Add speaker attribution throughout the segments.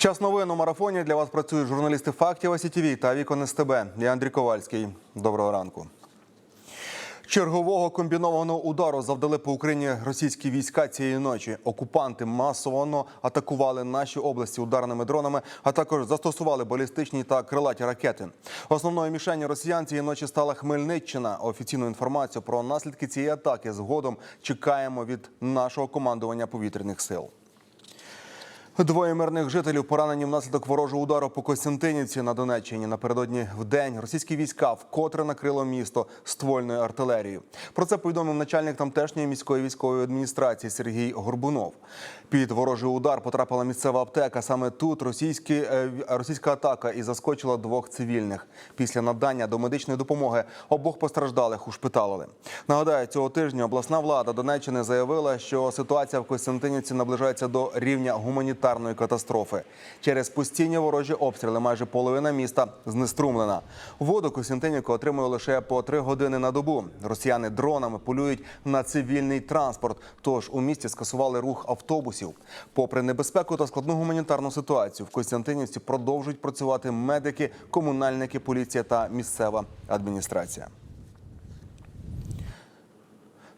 Speaker 1: Час новин у марафоні для вас працюють журналісти фактів СІТВ та Вікон СТБ. Я Андрій Ковальський. Доброго ранку. Чергового комбінованого удару завдали по Україні російські війська цієї ночі. Окупанти масово атакували наші області ударними дронами, а також застосували балістичні та крилаті ракети. Основною мішенью росіян цієї ночі стала Хмельниччина. Офіційну інформацію про наслідки цієї атаки згодом чекаємо від нашого командування повітряних сил. Двоє мирних жителів поранені внаслідок ворожого удару по Костянтинівці на Донеччині. Напередодні в день російські війська вкотре накрило місто ствольною артилерією. Про це повідомив начальник тамтешньої міської військової адміністрації Сергій Горбунов. Під ворожий удар потрапила місцева аптека. Саме тут російські, е, російська атака і заскочила двох цивільних. Після надання до медичної допомоги обох постраждалих ушпиталили. Нагадаю, цього тижня обласна влада Донеччини заявила, що ситуація в Костянтинівці наближається до рівня гуманітарної катастрофи. Через постійні ворожі обстріли майже половина міста знеструмлена. Воду Костянтинівка отримує лише по три години на добу. Росіяни дронами полюють на цивільний транспорт. Тож у місті скасували рух автобусів. Попри небезпеку та складну гуманітарну ситуацію, в Костянтинівці продовжують працювати медики, комунальники, поліція та місцева адміністрація.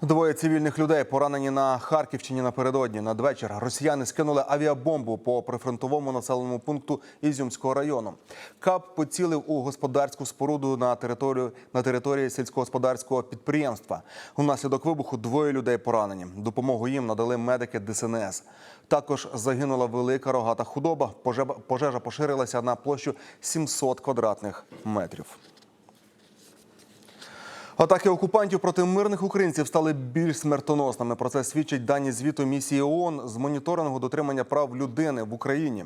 Speaker 1: Двоє цивільних людей поранені на Харківщині напередодні. Надвечір росіяни скинули авіабомбу по прифронтовому населеному пункту Ізюмського району. Кап поцілив у господарську споруду на територію на території сільськогосподарського підприємства. Унаслідок вибуху двоє людей поранені. Допомогу їм надали медики ДСНС. Також загинула велика рогата худоба. Пожежа- поширилася на площу 700 квадратних метрів. Атаки окупантів проти мирних українців стали більш смертоносними. Про це свідчать дані звіту місії ООН з моніторингу дотримання прав людини в Україні.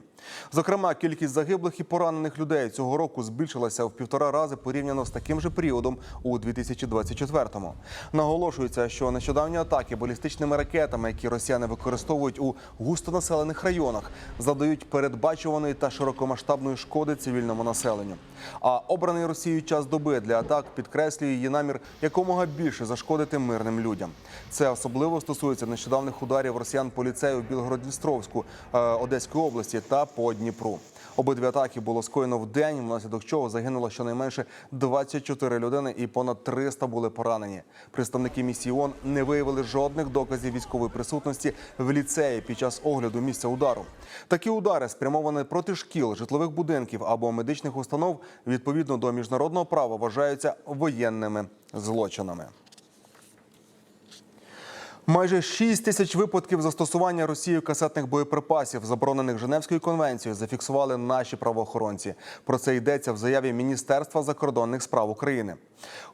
Speaker 1: Зокрема, кількість загиблих і поранених людей цього року збільшилася в півтора рази порівняно з таким же періодом у 2024-му. Наголошується, що нещодавні атаки балістичними ракетами, які росіяни використовують у густонаселених районах, завдають передбачуваної та широкомасштабної шкоди цивільному населенню. А обраний Росією час доби для атак підкреслює її намір якомога більше зашкодити мирним людям. Це особливо стосується нещодавних ударів росіян по ліцею в Білгород-Дністровську е, Одеської області та по Дніпру. Обидві атаки було скоєно в день, внаслідок чого загинуло щонайменше 24 людини і понад 300 були поранені. Представники місії ООН не виявили жодних доказів військової присутності в ліцеї під час огляду місця удару. Такі удари спрямовані проти шкіл, житлових будинків або медичних установ відповідно до міжнародного права вважаються воєнними злочинами. Майже 6 тисяч випадків застосування Росією касетних боєприпасів, заборонених Женевською конвенцією, зафіксували наші правоохоронці. Про це йдеться в заяві Міністерства закордонних справ України.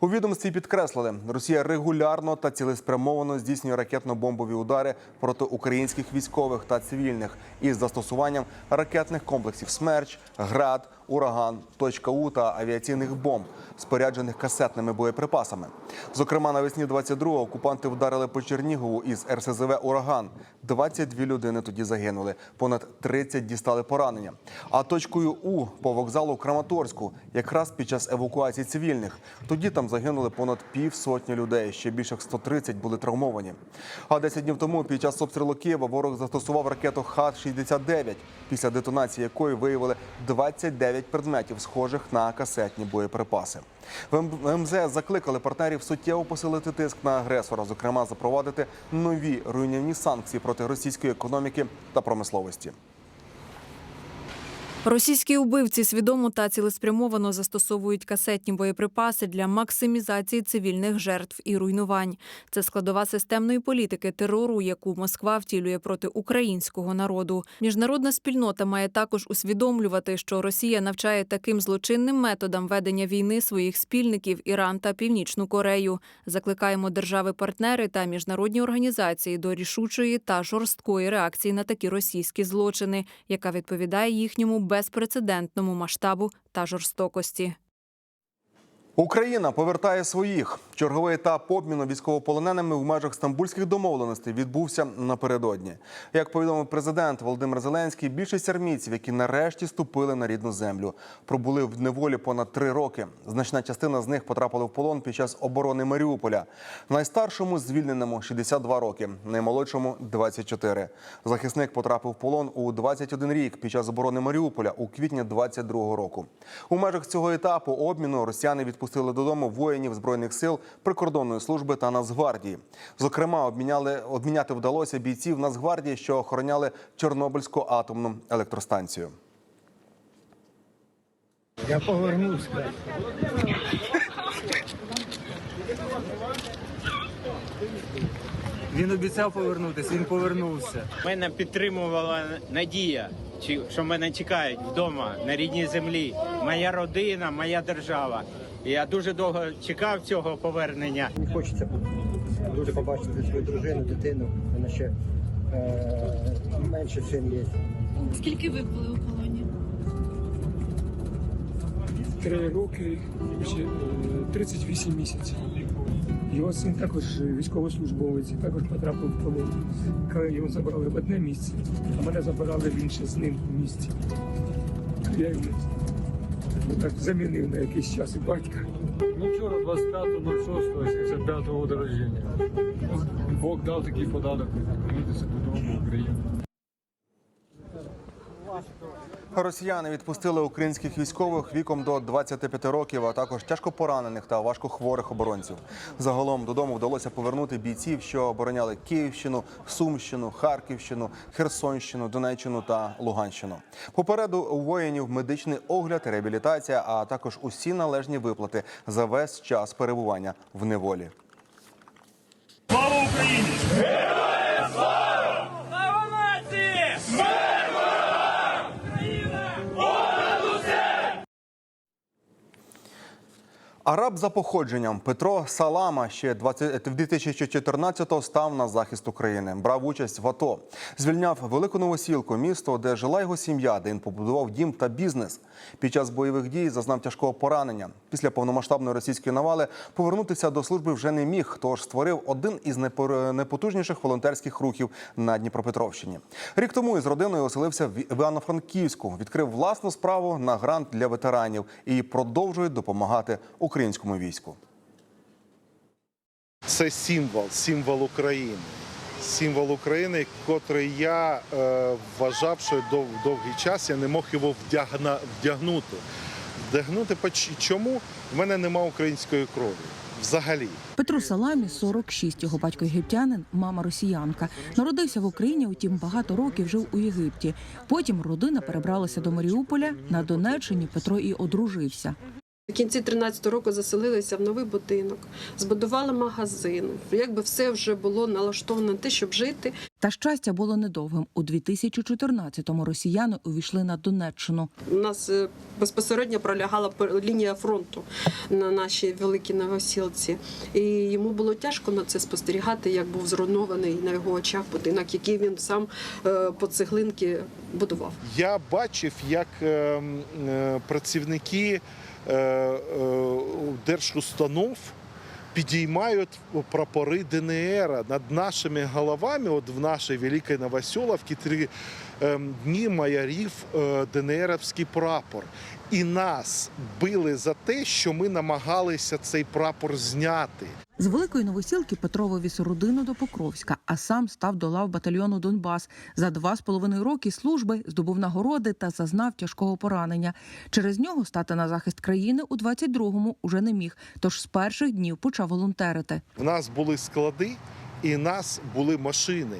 Speaker 1: У відомстві підкреслили, Росія регулярно та цілеспрямовано здійснює ракетно-бомбові удари проти українських військових та цивільних із застосуванням ракетних комплексів «Смерч», «Град», «Ураган», «Точка У» та авіаційних бомб, споряджених касетними боєприпасами. Зокрема, навесні 22-го окупанти вдарили по Чернігову із РСЗВ «Ураган». 22 людини тоді загинули, понад 30 дістали поранення. А точкою У по вокзалу Краматорську, якраз під час евакуації цивільних. Тоді там загинули понад півсотні людей. Ще більше як 130 були травмовані. А 10 днів тому під час обстрілу Києва ворог застосував ракету Х-69, після детонації якої виявили 29 предметів, схожих на касетні боєприпаси. В МЗС закликали партнерів суттєво посилити тиск на агресора, зокрема запровадити нові руйнівні санкції проти російської економіки та промисловості.
Speaker 2: Російські убивці свідомо та цілеспрямовано застосовують касетні боєприпаси для максимізації цивільних жертв і руйнувань. Це складова системної політики терору, яку Москва втілює проти українського народу. Міжнародна спільнота має також усвідомлювати, що Росія навчає таким злочинним методам ведення війни своїх спільників Іран та Північну Корею. Закликаємо держави-партнери та міжнародні організації до рішучої та жорсткої реакції на такі російські злочини, яка відповідає їхньому безпрецедентному масштабу та жорстокості.
Speaker 1: Україна повертає своїх. Черговий етап обміну військовополоненими в межах стамбульських домовленостей відбувся напередодні. Як повідомив президент Володимир Зеленський, більшість армійців, які нарешті ступили на рідну землю, пробули в неволі понад три роки. Значна частина з них потрапила в полон під час оборони Маріуполя. Найстаршому звільненому 62 роки, наймолодшому 24. Захисник потрапив в полон у 21 рік під час оборони Маріуполя у квітні 22 року. У межах цього етапу обміну росіяни відпустили додому воїнів збройних сил, прикордонної служби та Нацгвардії. Зокрема, обміняли обміняти вдалося бійців Нацгвардії, що охороняли Чорнобильську атомну електростанцію.
Speaker 3: Я повернусь.
Speaker 4: Він обіцяв повернутися, він повернувся.
Speaker 5: Мене підтримувала надія, що мене чекають вдома на рідній землі. Моя родина, моя держава. Я дуже довго чекав цього повернення.
Speaker 3: Мені хочеться дуже побачити свою дружину, дитину. Вона ще е, менше син є.
Speaker 6: Скільки ви були у полоні?
Speaker 7: три роки чи, е, 38 місяців. Його син також військовослужбовець, і також потрапив в полон. Коли його забрали в одне місце, а мене забирали в інше з ним в місці. Я йому так замінив на якийсь час і батька.
Speaker 8: Ну вчора 25.06.75 року народження. Бог дав такий подарок повернутися додому в Україну.
Speaker 1: Росіяни відпустили українських військових віком до 25 років, а також тяжко поранених та важкохворих оборонців. Загалом додому вдалося повернути бійців, що обороняли Київщину, Сумщину, Харківщину, Херсонщину, Донеччину та Луганщину. Попереду у воїнів медичний огляд, реабілітація, а також усі належні виплати за весь час перебування в неволі. Араб за походженням Петро Салама ще 20 в 2014-го став на захист України. Брав участь в АТО. Звільняв велику новосілку, місто, де жила його сім'я, де він побудував дім та бізнес. Під час бойових дій зазнав тяжкого поранення. Після повномасштабної російської навали повернутися до служби вже не міг. Тож створив один із найпотужніших волонтерських рухів на Дніпропетровщині. Рік тому із родиною оселився в Івано-Франківську, відкрив власну справу на грант для ветеранів і продовжує допомагати українському війську.
Speaker 9: це символ, символ України. Символ України, котрий я е, вважав, що дов, довгий час я не мог його вдягна, вдягнути. Вдягнути поч- чому? В мене нема української крові. Взагалі.
Speaker 10: Петру Саламі 46, його батько єгиптянин, мама росіянка. Народився в Україні, утім багато років жив у Єгипті. Потім родина перебралася до Маріуполя. На Донеччині Петро і одружився.
Speaker 6: В кінці 13 року заселилися в новий будинок, збудували магазин. Якби все вже було налаштовано на те, щоб жити.
Speaker 10: Та щастя було недовгим. У 2014-му росіяни увійшли на Донеччину.
Speaker 6: У нас е, безпосередньо пролягала лінія фронту на нашій великій новосілці. І йому було тяжко на це спостерігати, як був зруйнований на його очах будинок, який він сам е, по цеглинки будував.
Speaker 9: Я бачив, як е, м, е, працівники держустанов підіймають прапори ДНР над нашими головами. От в нашій великій Новоселовці три е, дні майорів е, ДНРівський прапор. І нас били за те, що ми намагалися цей прапор зняти.
Speaker 10: З великої новосілки Петро вивіз родину до Покровська, а сам став до лав батальйону Донбас. За два з половиною роки служби здобув нагороди та зазнав тяжкого поранення. Через нього стати на захист країни у 22-му уже не міг. Тож з перших днів почав волонтерити.
Speaker 9: В нас були склади і нас були машини.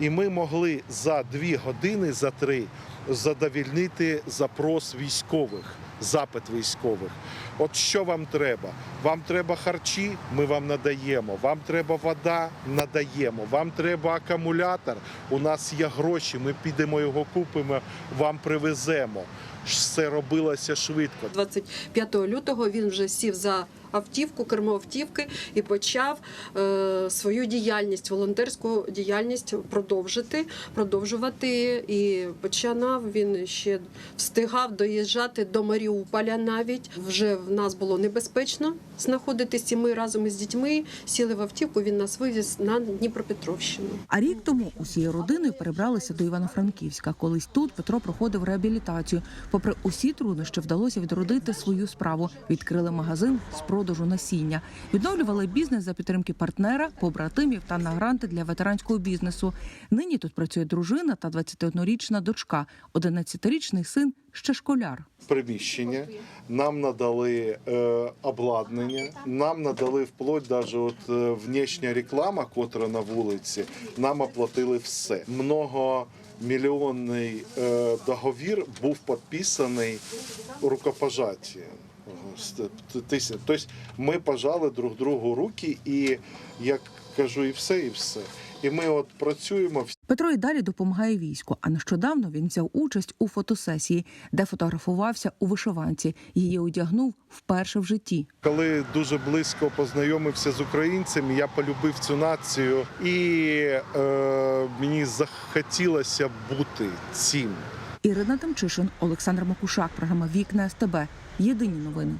Speaker 9: І ми могли за дві години, за три задовільнити запрос військових, запит військових. От що вам треба? Вам треба харчі, ми вам надаємо. Вам треба вода, надаємо. Вам треба акумулятор. У нас є гроші. Ми підемо його купимо, вам привеземо. Все робилося швидко.
Speaker 6: 25 лютого він вже сів за автівку, кермо автівки і почав е, свою діяльність, волонтерську діяльність продовжити, продовжувати. І починав він ще встигав доїжджати до Маріуполя навіть вже в нас було небезпечно знаходитись, і ми разом із дітьми сіли в автівку. Він нас вивіз на Дніпропетровщину.
Speaker 10: А рік тому усією родиною перебралися до Івано-Франківська. Колись тут Петро проходив реабілітацію. Попри усі труднощі, вдалося відродити свою справу. Відкрили магазин з продажу насіння, відновлювали бізнес за підтримки партнера, побратимів та на гранти для ветеранського бізнесу. Нині тут працює дружина та 21-річна дочка, 11-річний син ще школяр.
Speaker 9: приміщення, нам надали е, обладнання, нам надали вплоть даже от е, внешня реклама, котра на вулиці, нам оплатили все. Многомільйонний е, договір був підписаний рукопожаттям. Тобто ми пожали друг другу руки, і як кажу, і все, і все. І ми от працюємо
Speaker 10: Петро і далі допомагає війську. А нещодавно він взяв участь у фотосесії, де фотографувався у вишиванці. Її одягнув вперше в житті.
Speaker 9: Коли дуже близько познайомився з українцями, я полюбив цю націю, і е, мені захотілося бути цим.
Speaker 10: Ірина Тимчишин, Олександр Макушак, програма Вікна СТБ. Єдині новини.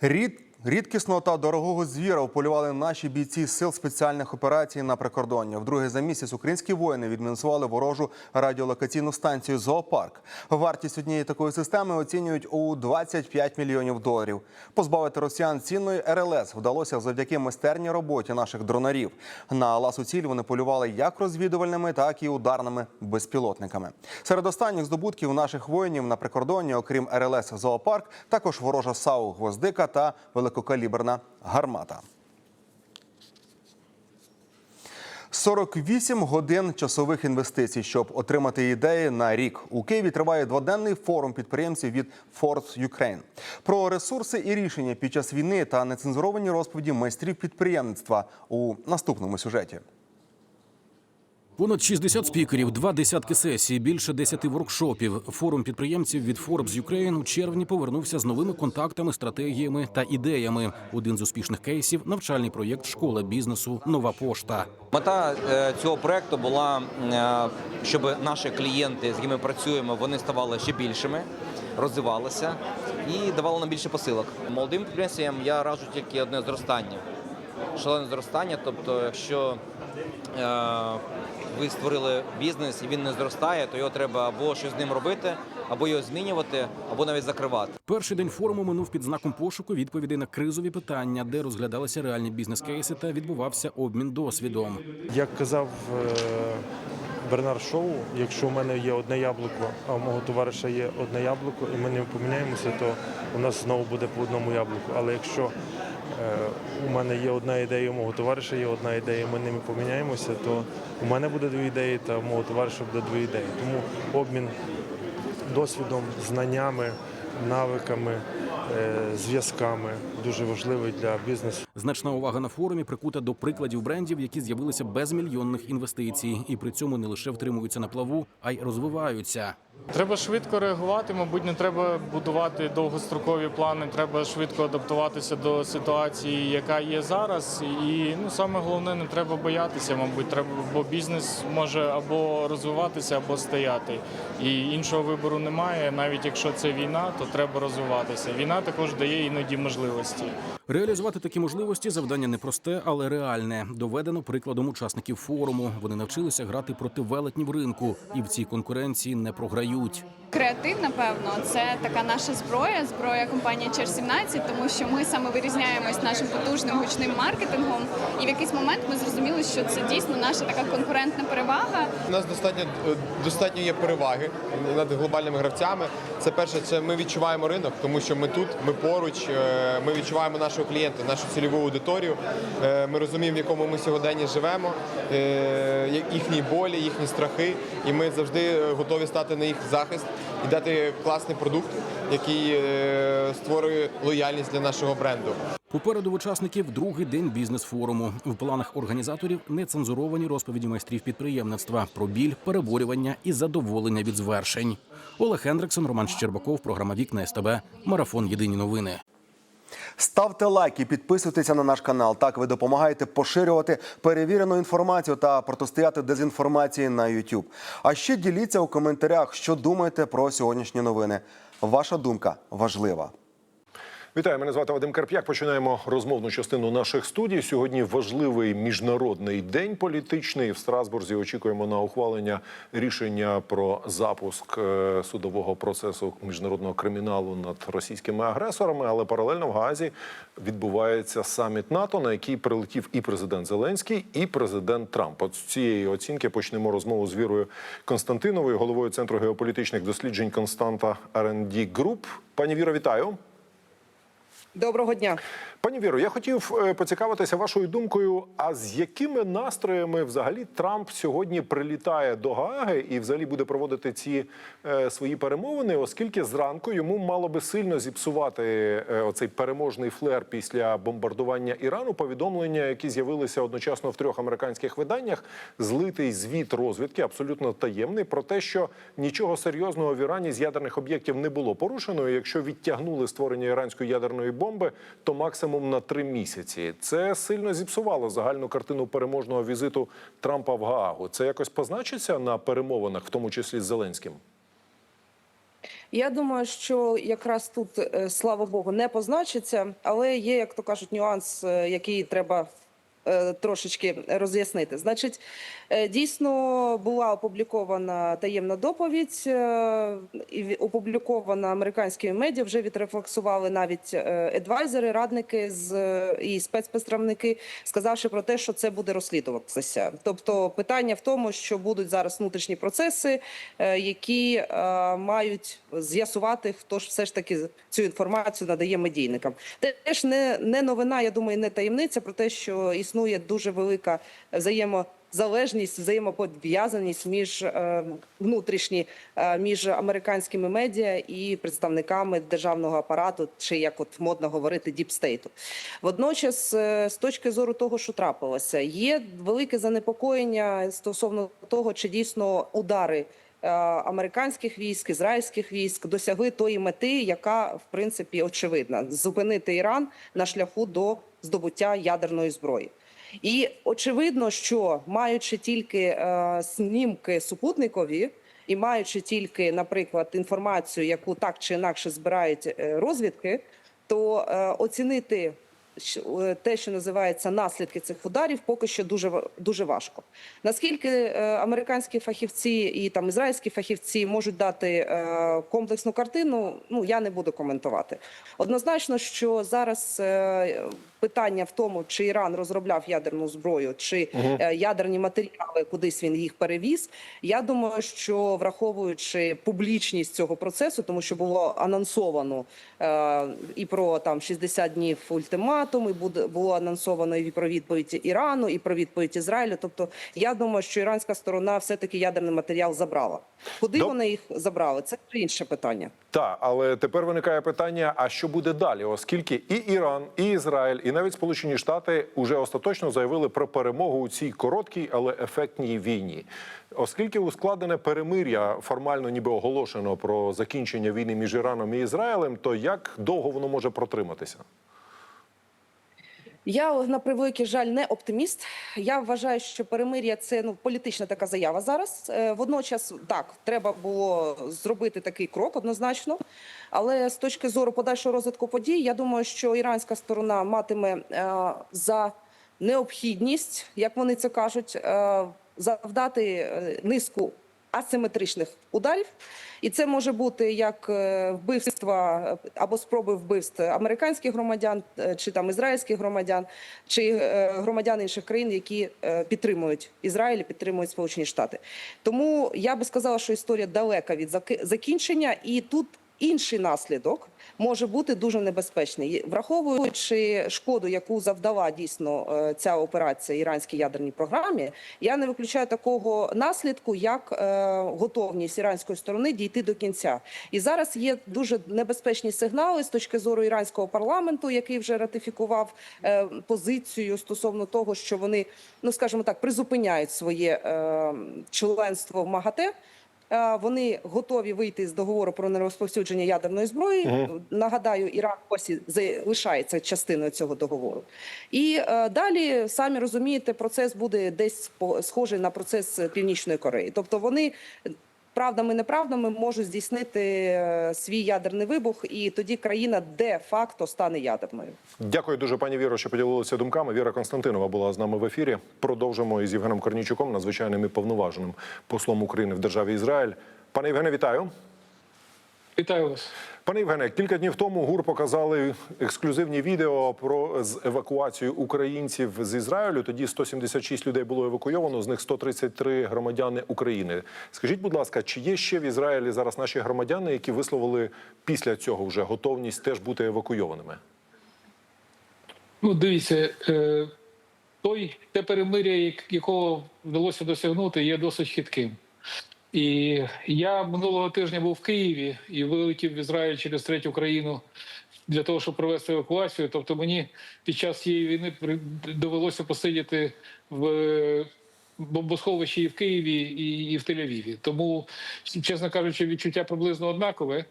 Speaker 1: Рід рідкісного та дорогого звіра вполювали наші бійці сил спеціальних операцій на прикордонні. Вдруге за місяць українські воїни відмінусували ворожу радіолокаційну станцію Зоопарк. Вартість однієї такої системи оцінюють у 25 мільйонів доларів. Позбавити росіян цінної РЛС вдалося завдяки майстерній роботі наших дронарів. На ласу ціль вони полювали як розвідувальними, так і ударними безпілотниками. Серед останніх здобутків наших воїнів на прикордонні, окрім РЛС Зоопарк, також ворожа САУ Гвоздика та великокаліберна гармата. 48 годин часових інвестицій, щоб отримати ідеї на рік. У Києві триває дводенний форум підприємців від Forbes Ukraine. Про ресурси і рішення під час війни та нецензуровані розповіді майстрів підприємництва у наступному сюжеті.
Speaker 11: Понад 60 спікерів, два десятки сесій, більше 10 воркшопів. Форум підприємців від Forbes Ukraine у червні повернувся з новими контактами, стратегіями та ідеями. Один з успішних кейсів навчальний проєкт Школа бізнесу Нова пошта.
Speaker 12: Мета е, цього проекту була, е, щоб наші клієнти, з якими працюємо, вони ставали ще більшими, розвивалися і давали нам більше посилок. Молодим підприємцям я раджу тільки одне зростання, шалене зростання. Тобто, якщо е, ви створили бізнес і він не зростає, то його треба або щось з ним робити, або його змінювати, або навіть закривати.
Speaker 11: Перший день форуму минув під знаком пошуку відповідей на кризові питання, де розглядалися реальні бізнес-кейси та відбувався обмін досвідом.
Speaker 13: Як казав е, Бернар Шоу, якщо у мене є одне яблуко, а у мого товариша є одне яблуко, і ми не поміняємося, то у нас знову буде по одному яблуку. Але якщо у мене є одна ідея, у мого товариша є одна ідея, ми ними поміняємося, то у мене буде дві ідеї, та у мого товариша буде дві ідеї. Тому обмін досвідом, знаннями, навиками, е, зв'язками дуже важливий для бізнесу.
Speaker 11: Значна увага на форумі прикута до прикладів брендів, які з'явилися без мільйонних інвестицій, і при цьому не лише втримуються на плаву, а й розвиваються.
Speaker 14: Треба швидко реагувати. Мабуть, не треба будувати довгострокові плани. Треба швидко адаптуватися до ситуації, яка є зараз. І ну саме головне, не треба боятися. Мабуть, треба, бо бізнес може або розвиватися, або стояти. І іншого вибору немає. Навіть якщо це війна, то треба розвиватися. Війна також дає іноді можливості.
Speaker 11: Реалізувати такі можливості завдання непросте, але реальне. Доведено прикладом учасників форуму. Вони навчилися грати проти велетнів ринку і в цій конкуренції не програють.
Speaker 15: Креатив, напевно, це така наша зброя, зброя компанії Чер 17 тому що ми саме вирізняємось нашим потужним гучним маркетингом. І в якийсь момент ми зрозуміли, що це дійсно наша така конкурентна перевага.
Speaker 16: У нас достатньо достатньо є переваги над глобальними гравцями. Це перше, це ми відчуваємо ринок, тому що ми тут, ми поруч, е, ми відчуваємо нашого клієнта, нашу цільову аудиторію. Е, Ми розуміємо, в якому ми сьогоденні живемо, е, їхні болі, їхні страхи, і ми завжди готові стати на їх захист і дати класний продукт, який е, створює лояльність для нашого бренду.
Speaker 11: Попереду учасників другий день бізнес-форуму. В планах організаторів нецензуровані розповіді майстрів підприємництва про біль, переборювання і задоволення від звершень. Олег Хендриксон, Роман Щербаков, програма Вікна СТБ, марафон Єдині новини.
Speaker 1: Ставте лайки, підписуйтеся на наш канал. Так ви допомагаєте поширювати перевірену інформацію та протистояти дезінформації на YouTube. А ще діліться у коментарях, що думаєте про сьогоднішні новини. Ваша думка важлива.
Speaker 17: Вітаю, мене звати Вадим Карп'як. Починаємо розмовну частину наших студій. Сьогодні важливий міжнародний день політичний. В Страсбурзі очікуємо на ухвалення рішення про запуск е, судового процесу міжнародного криміналу над російськими агресорами. Але паралельно в Гаазі відбувається саміт НАТО, на який прилетів і президент Зеленський, і президент Трамп. От з цієї оцінки почнемо розмову з Вірою Константиновою, головою центру геополітичних досліджень Константа R&D Group. Пані Віро, вітаю.
Speaker 18: Доброго дня.
Speaker 17: Пані Віро, я хотів е, поцікавитися вашою думкою. А з якими настроями взагалі Трамп сьогодні прилітає до Гааги і взагалі буде проводити ці е, свої перемовини, оскільки зранку йому мало би сильно зіпсувати е, оцей переможний флер після бомбардування Ірану. Повідомлення, які з'явилися одночасно в трьох американських виданнях, злитий звіт розвідки, абсолютно таємний, про те, що нічого серйозного в Ірані з ядерних об'єктів не було порушено. І якщо відтягнули створення іранської ядерної бомби, то максимум на три місяці. Це сильно зіпсувало загальну картину переможного візиту Трампа в Гаагу. Це якось позначиться на перемовинах, в тому числі з Зеленським.
Speaker 18: Я думаю, що якраз тут, е, слава Богу, не позначиться, але є, як то кажуть, нюанс, е, який треба трошечки роз'яснити. Значить, е, дійсно була опублікована таємна доповідь, е, і опублікована американськими медіа. Вже відрефлексували навіть е, едвайзери, радники з е, і спецпредставники, сказавши про те, що це буде розслідуватися. Тобто, питання в тому, що будуть зараз внутрішні процеси, е, які е, мають з'ясувати, хто ж все ж таки цю інформацію надає медійникам. Теж не, не новина, я думаю, не таємниця про те, що існує дуже велика взаємозалежність, взаємопов'язаність між е, внутрішні е, між американськими медіа і представниками державного апарату, чи як от модно говорити, діпстейту. Водночас, е, з точки зору того, що трапилося, є велике занепокоєння стосовно того, чи дійсно удари американських військ, ізраїльських військ досягли тої мети, яка в принципі очевидна зупинити Іран на шляху до здобуття ядерної зброї. І очевидно, що маючи тільки е, знімки супутникові. І маючи тільки, наприклад, інформацію, яку так чи інакше збирають е, розвідки, то е, оцінити е, те, що називається наслідки цих ударів, поки що дуже дуже важко. Наскільки е, американські фахівці і там ізраїльські фахівці можуть дати е, комплексну картину, ну я не буду коментувати. Однозначно, що зараз е, питання в тому, чи Іран розробляв ядерну зброю, чи е, ядерні матеріали, кудись він їх перевіз. Я думаю, що враховуючи публічність цього процесу, тому що було анонсовано е, і про там 60 днів ультиматум, і буде було анонсовано і про відповідь Ірану, і про відповідь Ізраїлю. Тобто, я думаю, що іранська сторона все таки ядерний матеріал забрала. Куди
Speaker 17: Доб-
Speaker 18: вони їх забрали? Це інше питання.
Speaker 17: Так, але тепер виникає питання: а що буде далі? Оскільки і Іран, і Ізраїль, і навіть Сполучені Штати вже остаточно заявили про перемогу у цій короткій, але ефектній війні. Оскільки ускладнене перемир'я формально ніби оголошено про закінчення війни між Іраном і Ізраїлем, то як довго воно може протриматися?
Speaker 18: Я на превеликий жаль не оптиміст. Я вважаю, що перемир'я це ну політична така заява зараз. Е, Водночас так треба було зробити такий крок однозначно. Але з точки зору подальшого розвитку подій, я думаю, що іранська сторона матиме е, за необхідність, як вони це кажуть, е, завдати низку асиметричних ударів, і це може бути як е, вбивства е, або спроби вбивств американських громадян, е, чи там ізраїльських громадян, чи громадян інших країн, які підтримують Ізраїль, підтримують Сполучені Штати. Тому я би сказала, що історія далека від закінчення, і тут інший наслідок може бути дуже небезпечний, враховуючи шкоду, яку завдала дійсно е, ця операція іранській ядерній програмі. Я не виключаю такого наслідку, як е, готовність іранської сторони дійти до кінця. І зараз є дуже небезпечні сигнали з точки зору іранського парламенту, який вже ратифікував е, позицію стосовно того, що вони, ну скажімо так, призупиняють своє членство в МАГАТЕ. Е, Вони готові вийти з договору про нерозповсюдження ядерної зброї.
Speaker 19: Мгм.
Speaker 18: Нагадаю, Іран досі залишається частиною цього договору. І е, далі самі розумієте, процес буде десь схожий на процес Північної Кореї. Тобто вони правдами неправдами можуть здійснити е, свій ядерний вибух, і тоді країна де-факто стане ядерною.
Speaker 17: Дякую дуже, пані Віро, що поділилися думками. Віра Константинова була з нами в ефірі. Продовжимо із Євгеном Корнійчуком, надзвичайним і повноваженим послом України в державі Ізраїль. Пане Євгене, вітаю.
Speaker 7: Вітаю вас.
Speaker 17: Пане Євгене, кілька днів тому ГУР показали ексклюзивні відео про з евакуацію українців з Ізраїлю. Тоді 176 людей було евакуйовано, з них 133 громадяни України. Скажіть, будь ласка, чи є ще в Ізраїлі зараз наші громадяни, які висловили після цього вже готовність теж бути евакуйованими?
Speaker 7: Ну, дивіться, е, той те перемир'я, якого вдалося досягнути, є досить хитким. І я минулого тижня був в Києві і вилетів в Ізраїль через третю країну для того, щоб провести евакуацію. Тобто мені під час цієї війни довелося посидіти в е, бомбосховищі і в Києві, і, в Тель-Авіві. Тому, чесно кажучи, відчуття приблизно однакове.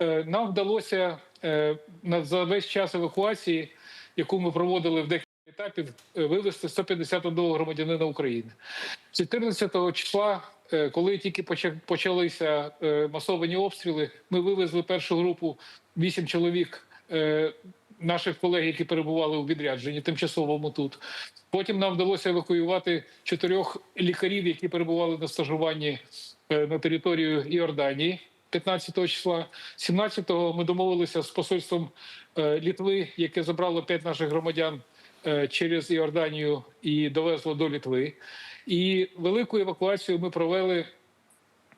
Speaker 7: Е, Нам вдалося е, за весь час евакуації, яку ми проводили в декілька етапів, вивезти 151 громадянина України. 14 числа, коли тільки поча- почалися е, масовані обстріли, ми вивезли першу групу 8 чоловік. е, Наших колег, які перебували у відрядженні тимчасовому тут, потім нам вдалося евакуювати чотирьох лікарів, які перебували на стажуванні е, на територію Іорданії. 15 числа. 17-го ми домовилися з посольством е, Літви, яке забрало п'ять наших громадян е, через Іорданію і довезло до Літви. І велику евакуацію ми провели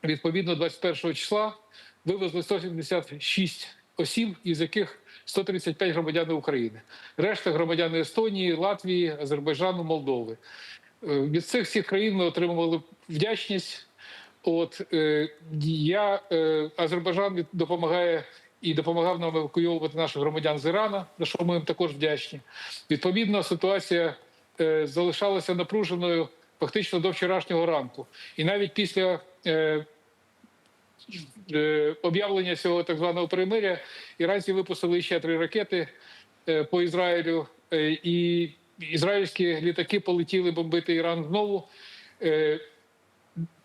Speaker 7: відповідно 21 числа. Вивезли 176 осіб, із яких 135 громадян України. Решта громадяни Естонії, Латвії, Азербайджану, Молдови. Е, Від цих всіх країн ми отримували вдячність. От е, я е, Азербайджан допомагає і допомагав нам евакуйовувати наших громадян з Ірана, за що ми їм також вдячні. Відповідно, ситуація залишалася напруженою фактично до вчорашнього ранку. І навіть після е, е, об'явлення цього так званого перемиря іранці випустили ще три ракети е, по Ізраїлю, е, і ізраїльські літаки полетіли бомбити Іран знову. Е,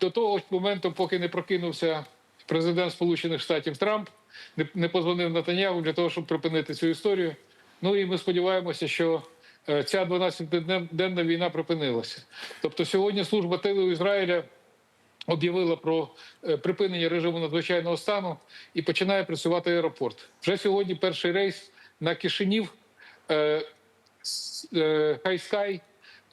Speaker 7: до того моменту, поки не прокинувся президент Сполучених Штатів Трамп, не, не позвонив Натанягу для того, щоб припинити цю історію. Ну і ми сподіваємося, що ця 12-денна війна припинилася. Тобто, сьогодні служба тилу Ізраїля об'явила про е, припинення режиму надзвичайного стану і починає працювати аеропорт. Вже сьогодні перший рейс на Кишинів, е, е, Хайскай.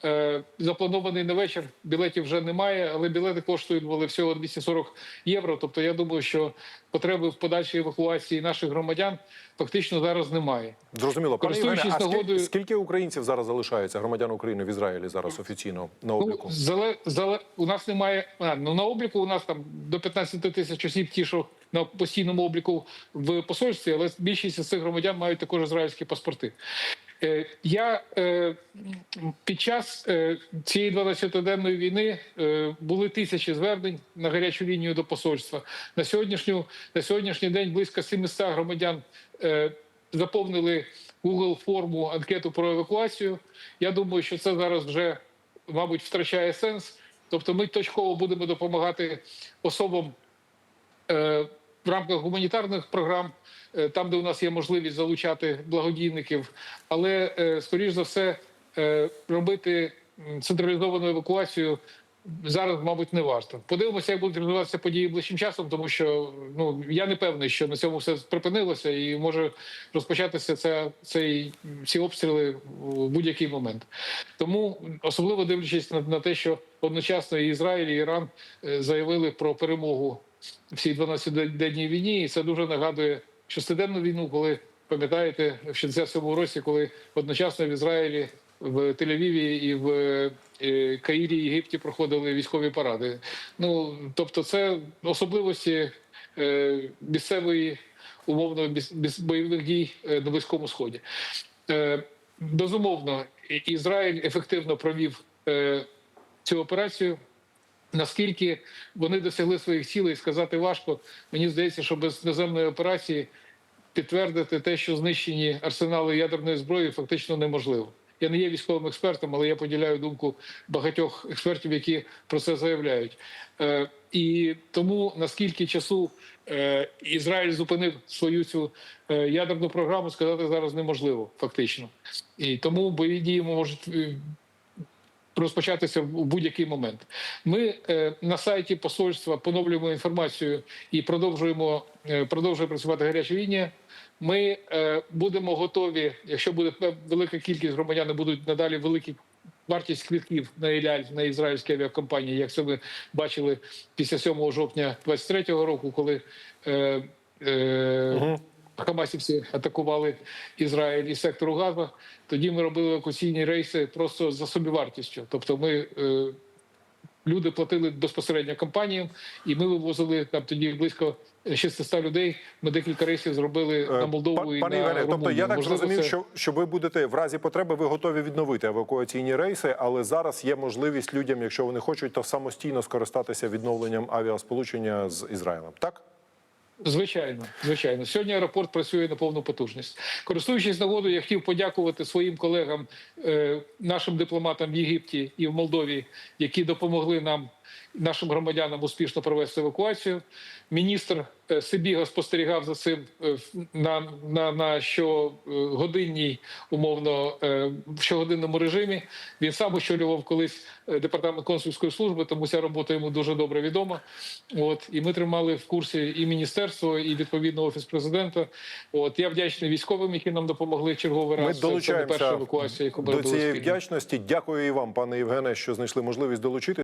Speaker 7: Е, запланований на вечір. Білетів вже немає, але білети коштують були всього 240 євро. Тобто, я думаю, що потреби в подальшій евакуації наших громадян фактично зараз немає.
Speaker 17: Зрозуміло, пане Євгене, а скільки,
Speaker 7: нагодою-
Speaker 17: скільки українців зараз залишається громадян України в Ізраїлі зараз офіційно на обліку?
Speaker 7: Ну, зале, зале, у нас немає а, ну, на обліку. У нас там до 15 тисяч осіб, ті, що на постійному обліку в посольстві, але більшість з цих громадян мають також ізраїльські паспорти. Е, Я е, під час е, цієї 12-денної війни були тисячі звернень на гарячу лінію до посольства. На сьогоднішню на сьогоднішній день близько 700 громадян е, заповнили Google форму анкету про евакуацію. Я думаю, що це зараз вже, мабуть, втрачає сенс. Тобто, ми точково будемо допомагати особам е, в рамках гуманітарних програм, е, там, де у нас є можливість залучати благодійників, але скоріш за все робити централізовану евакуацію. Зараз, мабуть, не варто. Подивимося, як будуть розвиватися події ближчим часом, тому що ну я не певний, що на цьому все припинилося, і може розпочатися це, цей ці обстріли в будь-який момент. Тому особливо дивлячись на, на те, що одночасно і Ізраїль, і Іран е, заявили про перемогу в цій 12-денній війні, і це дуже нагадує шестиденну війну, коли пам'ятаєте, в 67-му році, коли одночасно в Ізраїлі, в Тель-Авіві і в е, Каїрі, Єгипті проходили військові паради. Ну тобто, це особливості е, місцевої умовно бойових дій е, на близькому сході. Безумовно, Ізраїль ефективно провів цю операцію. Наскільки вони досягли своїх цілей, сказати важко. Мені здається, що без наземної операції підтвердити те, що знищені арсенали ядерної зброї, фактично неможливо. Я не є військовим експертом, але я поділяю думку багатьох експертів, які про це заявляють. Е, І тому наскільки часу е, Ізраїль зупинив свою цю е, ядерну програму, сказати зараз неможливо, фактично. І тому бойові дії можуть розпочатися в будь-який момент. Ми на сайті посольства поновлюємо інформацію і продовжуємо продовжує працювати гаряча лінія. Ми е, будемо готові, якщо буде велика кількість громадян, будуть надалі великі вартість квитків на Іляль на ізраїльські авіакомпанії, як це ми бачили після 7 жовтня 23-го року, коли е, е, Хамасівці атакували Ізраїль і сектору Газа. Тоді ми робили евакуаційні рейси просто за собівартістю. Тобто, ми е, люди платили безпосередньо компаніям, і ми вивозили там тоді близько 600 людей. Ми декілька рейсів зробили на Молдову і
Speaker 17: Пане
Speaker 7: на Румунію.
Speaker 17: тобто я так
Speaker 7: Можливо,
Speaker 17: зрозумів,
Speaker 7: це-
Speaker 17: що, що ви будете в разі потреби, ви готові відновити евакуаційні рейси, але зараз є можливість людям, якщо вони хочуть, то самостійно скористатися відновленням авіасполучення з Ізраїлем. Так?
Speaker 7: Звичайно, звичайно. Сьогодні аеропорт працює на повну потужність. Користуючись нагодою, я хотів подякувати своїм колегам, е, нашим дипломатам в Єгипті і в Молдові, які допомогли нам, нашим громадянам, успішно провести евакуацію. Міністр е, Сибіга спостерігав за цим е, на, на, на щогодинній, умовно, е, в щогодинному режимі. Він сам очолював колись департамент консульської служби, тому ця робота йому дуже добре відома. От і ми тримали в курсі і міністерство, і відповідно офіс президента. От я вдячний військовим, які нам допомогли черговий
Speaker 17: Ми
Speaker 7: раз. Це- це не перша евакуація, яку ми
Speaker 17: до цієї
Speaker 7: спільно.
Speaker 17: вдячності. Дякую і вам, пане Євгене, що знайшли можливість долучити.